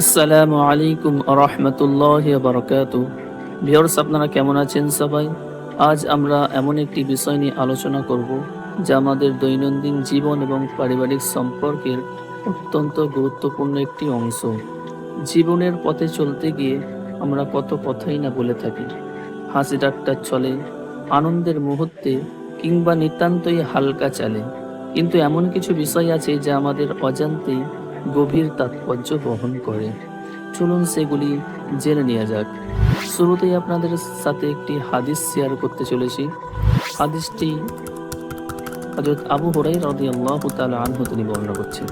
আসসালামু আলাইকুম রহমতুল্লাহ বারকাত ভিওর্স আপনারা কেমন আছেন সবাই? আজ আমরা এমন একটি বিষয় নিয়ে আলোচনা করব, যা আমাদের দৈনন্দিন জীবন এবং পারিবারিক সম্পর্কের অত্যন্ত গুরুত্বপূর্ণ একটি অংশ। জীবনের পথে চলতে গিয়ে আমরা কত কথাই না বলে থাকি। হাসি ডাক্তার চলে, আনন্দের মুহূর্তে কিংবা নিতান্তই হালকা চালে। কিন্তু এমন কিছু বিষয় আছে যা আমাদের অজান্তেই গভীর তাৎপর্য বহন করে চলুন সেগুলি জেনে নেওয়া যাক শুরুতেই আপনাদের সাথে একটি হাদিস শেয়ার করতে চলেছি হাদিসটি হযরত আবু হুরাইরা রাদিয়াল্লাহু তাআলা আনহু তিনি বর্ণনা করছেন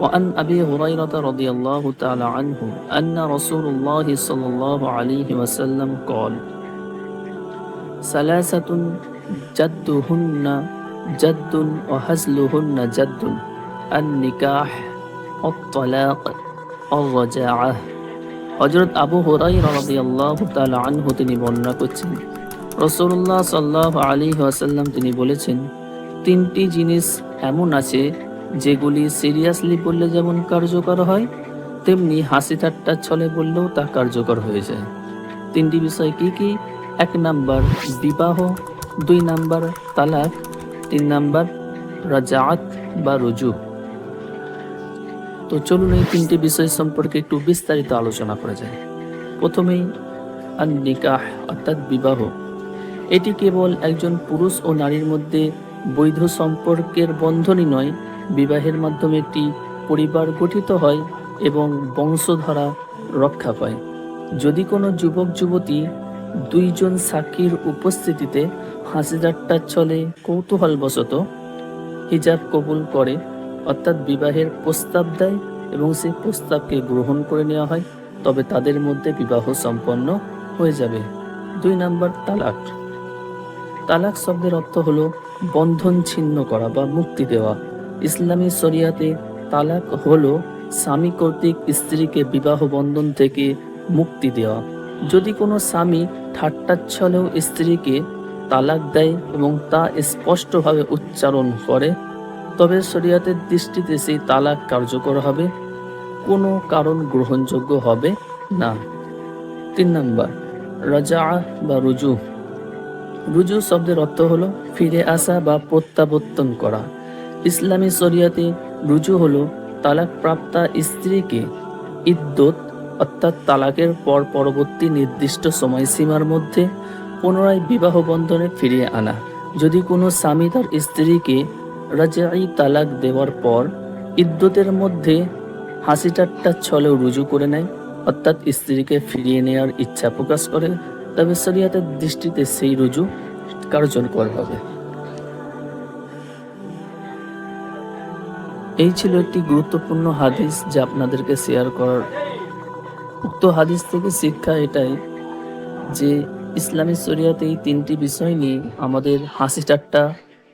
وعن أبي هريرة رضي الله تعالى عنه أن رسول الله صلى الله عليه وسلم قال ثلاثة جدهن جد وهزلهن جد النكاح অত্তলাক অজাআহ হজরত আবু হরাই রাদিয়াল্লাহ তাআলা আনহু তিনি বর্ণনা করছেন। রসুল্লাহ সাল্লাহ আলী আসাল্লাম তিনি বলেছেন, তিনটি জিনিস এমন আছে যেগুলি সিরিয়াসলি বললে যেমন কার্যকর হয়, তেমনি হাসি ঠাট্টার ছলে বললেও তা কার্যকর হয়ে যায়। তিনটি বিষয় কি কি? এক নাম্বার বিবাহ, দুই নাম্বার তালাক, তিন নাম্বার রাজাত বা রুজু। তো চলুন এই তিনটি বিষয় সম্পর্কে একটু বিস্তারিত আলোচনা করা যায় প্রথমেই নিকাহ অর্থাৎ বিবাহ। এটি কেবল একজন পুরুষ ও নারীর মধ্যে বৈধ সম্পর্কের বন্ধনই নয়, বিবাহের মাধ্যমে একটি পরিবার গঠিত হয় এবং বংশধারা রক্ষা পায়। যদি কোনো যুবক যুবতী দুইজন সাক্ষীর উপস্থিতিতে হাসি ঠাট্টার ছলে কৌতূহলবশত হিজাব কবুল করে অর্থাৎ বিবাহের প্রস্তাব দেয় এবং সেই প্রস্তাবকে গ্রহণ করে নেওয়া হয়, তবে তাদের মধ্যে বিবাহ সম্পন্ন হয়ে যাবে। দুই নাম্বার, তালাক। তালাক শব্দের অর্থ হলো বন্ধন ছিন্ন করা বা মুক্তি দেওয়া। ইসলামী শরিয়াতে তালাক হল স্বামী কর্তৃক স্ত্রীকে বিবাহ বন্ধন থেকে মুক্তি দেওয়া। যদি কোনো স্বামী ঠাট্টাচ্ছলেও স্ত্রীকে তালাক দেয় এবং তা স্পষ্টভাবে উচ্চারণ করে তবে শরিয়াতের দৃষ্টিতে সেই তালাক কার্যকর হবে, কোনো কারণ গ্রহণযোগ্য হবে না। তিন নম্বর রাজা বা রুজু। রুজু শব্দের অর্থ হলো ফিরে আসা বা প্রত্যাবর্তন করা। ইসলামী শরিয়াতে রুজু হলো তালাক প্রাপ্তা স্ত্রীকে ইদ্যত অর্থাৎ তালাকের পর পরবর্তী নির্দিষ্ট সময়সীমার মধ্যে পুনরায় বিবাহ বন্ধনে ফিরিয়ে আনা। যদি কোনো স্বামী তার স্ত্রীকে রাজাই তালাক দেওয়ার পর ইদ্যতের মধ্যে হাসি ঠাট্টার ছলেও রুজু করে নেয়, অর্থাৎ স্ত্রীকে ফিরিয়ে নেওয়ার ইচ্ছা প্রকাশ করে। তবে শরিয়াতের দৃষ্টিতে সেই রুজু কার্যকর হবে। এই ছিল একটি গুরুত্বপূর্ণ হাদিস যা আপনাদেরকে শেয়ার করার। উক্ত হাদিস থেকে শিক্ষা এটাই যে ইসলামী শরিয়াতে এই তিনটি বিষয় নিয়ে আমাদের হাসি ঠাট্টা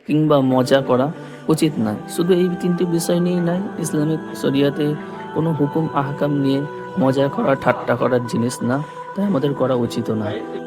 কিংবা মজা করা উচিত নয়। শুধু এই তিনটি বিষয় নিয়েই নয়, ইসলামিক শরিয়াতে কোনো হুকুম, আহকাম নিয়ে মজা করা, ঠাট্টা করার জিনিস না, তাই আমাদের করা উচিত নয়